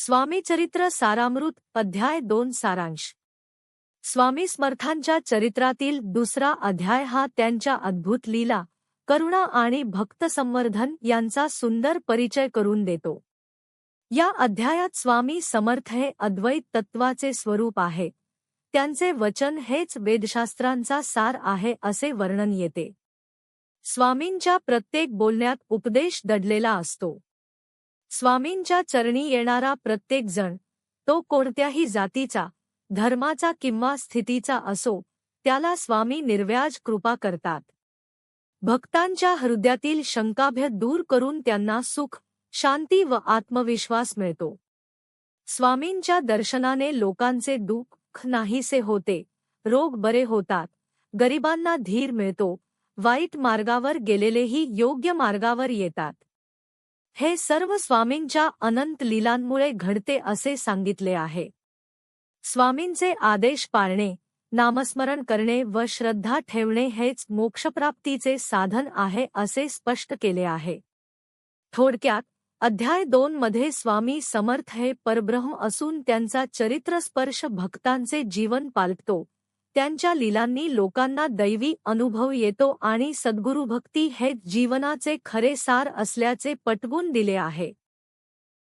स्वामी चरित्र सारामृत अध्याय दोन सारांश. स्वामी समर्थांच्या चरित्रातील दुसरा अध्याय हा त्यांच्या अद्भुत लीला करुणा आणि भक्त संवर्धन यांचा सुंदर परिचय करून देतो. या अध्यायात स्वामी समर्थ हे अद्वैत तत्वाचे स्वरूप आहे. त्यांचे वचन हेच वेदशास्त्रांचा सार आहे असे वर्णन येते. स्वामींच्या प्रत्येक बोलण्यात उपदेश दडलेला असतो. स्वामींच्या चरणी येणारा प्रत्येकजण तो कोणत्याही जातीचा धर्माचा किंवा स्थितीचा असो त्याला स्वामी निर्व्याज कृपा करतात. भक्तांच्या हृदयातील शंकाभ्य दूर करून त्यांना सुख शांती व आत्मविश्वास मिळतो. स्वामींच्या दर्शनाने लोकांचे दुःख नाहीसे होते रोग बरे होतात गरिबांना धीर मिळतो वाईट मार्गावर गेलेलेही योग्य मार्गावर येतात. हे सर्व स्वामींच्या अनंत लीलांमुळे घडते असे सांगितले आहे. स्वामींचे आदेश पाळणे नामस्मरण करणे व श्रद्धा ठेवणे हेच मोक्षप्राप्तीचे साधन आहे असे स्पष्ट केले आहे. थोडक्यात अध्याय दोन मध्ये स्वामी समर्थ हे परब्रह्म असून त्यांचा चरित्रस्पर्श भक्तांचे जीवन पालटतो. त्यांच्या लीलांनी लोकांना दैवी अनुभव येतो आणि सद्गुरुभक्ती हे जीवनाचे खरे सार असल्याचे पटवून दिले आहे.